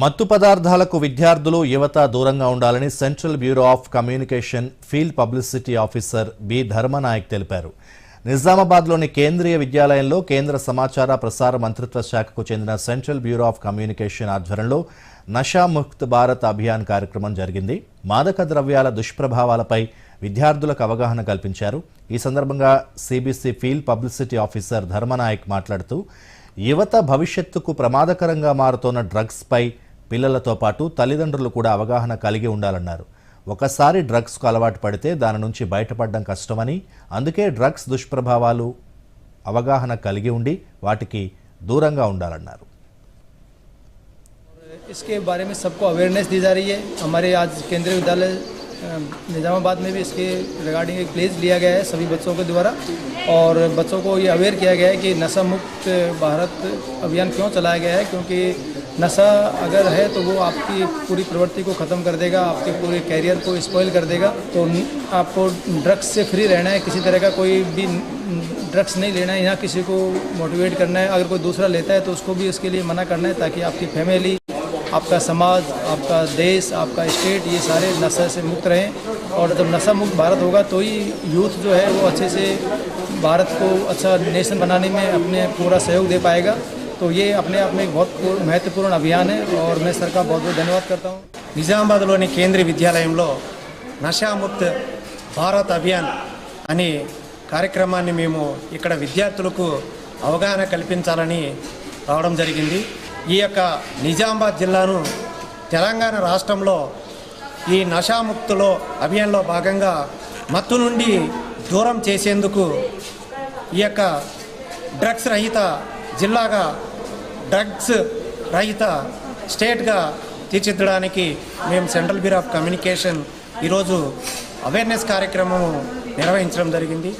మత్తు పదార్థాలకు విద్యార్థులు యువత దూరంగా ఉండాలని central bureau of communication field publicity officer B. Dharmanayak తెలిపారు. నిజామాబాద్లోని కేంద్రీయ విద్యాలయంలో కేంద్ర సమాచార ప్రసార మంత్రిత్వ శాఖకు చెందిన సెంట్రల్ బ్యూరో ఆఫ్ కమ్యూనికేషన్ ఆధ్వర్యంలో నషాముక్త్ భారత్ అభియాన్ కార్యక్రమం జరిగింది. మాదక ద్రవ్యాల దుష్ప్రభావాలపై విద్యార్థులకు అవగాహన కల్పించారు. ఈ సందర్భంగా CBC field publicity officer Dharmanayak మాట్లాడుతూ యువత భవిష్యత్తుకు ప్రమాదకరంగా మారుతోన్న డ్రగ్స్పై పిల్లలతో పాటు తల్లిదండ్రులు కూడా అవగాహన కలిగి ఉండాలన్నారు ఒకసారి డ్రగ్స్కు అలవాటు పడితే దాని నుంచి బయటపడడం కష్టమని అందుకే డ్రగ్స్ దుష్ప్రభావాలు అవగాహన కలిగి ఉండి వాటికి దూరంగా ఉండాలన్నారు इसके बारे में सबको अवेयरनेस दी जा रही है हमारे आज केंद्रीय विद्यालय अ, निज़ामाबाद में भी इसके रिगार्डिंग एक प्लेज लिया गया है सभी बच्चों के द्वारा। और बच्चों को ये अवेयर किया गया है कि नशा मुक्त भारत अभियान क्यों चलाया गया है, क्योंकि नशा अगर है तो वो आपकी पूरी प्रवृत्ति को ख़त्म कर देगा, आपके पूरे कैरियर को स्पॉइल कर देगा। तो आपको ड्रग्स से फ्री रहना है, किसी तरह का कोई भी ड्रग्स नहीं लेना है, यहाँ किसी को मोटिवेट करना है। अगर कोई दूसरा लेता है तो उसको भी उसके लिए मना करना है, ताकि आपकी फैमिली आपका समाज आपका देश आपका स्टेट ये सारे नशे से मुक्त रहें और जब नशा मुक्त भारत होगा तो ही यूथ जो है वो अच्छे से भारत को अच्छा नेशन बनाने में अपने पूरा सहयोग दे पाएगा तो ये अपने आप में एक बहुत पूर्ण- महत्वपूर्ण अभियान है और मैं सर का बहुत बहुत धन्यवाद करता हूँ నిజామాబాద్లోని కేంద్రీయ విద్యాలయంలో నషాముక్త్ భారత్ అభియాన్ అనే కార్యక్రమాన్ని మేము ఇక్కడ విద్యార్థులకు అవగాహన కల్పించాలని రావడం జరిగింది ఈ యొక్క నిజామాబాద్ జిల్లాను తెలంగాణ రాష్ట్రంలో ఈ నషాముక్తులో అభియాన్లో భాగంగా మత్తు నుండి దూరం చేసేందుకు ఈ యొక్క డ్రగ్స్ రహిత జిల్లాగా డ్రగ్స్ రహిత స్టేట్గా తీర్చిదిద్దడానికి మేము సెంట్రల్ బ్యూరో ఆఫ్ కమ్యూనికేషన్ ఈరోజు అవేర్నెస్ కార్యక్రమం నిర్వహించడం జరిగింది.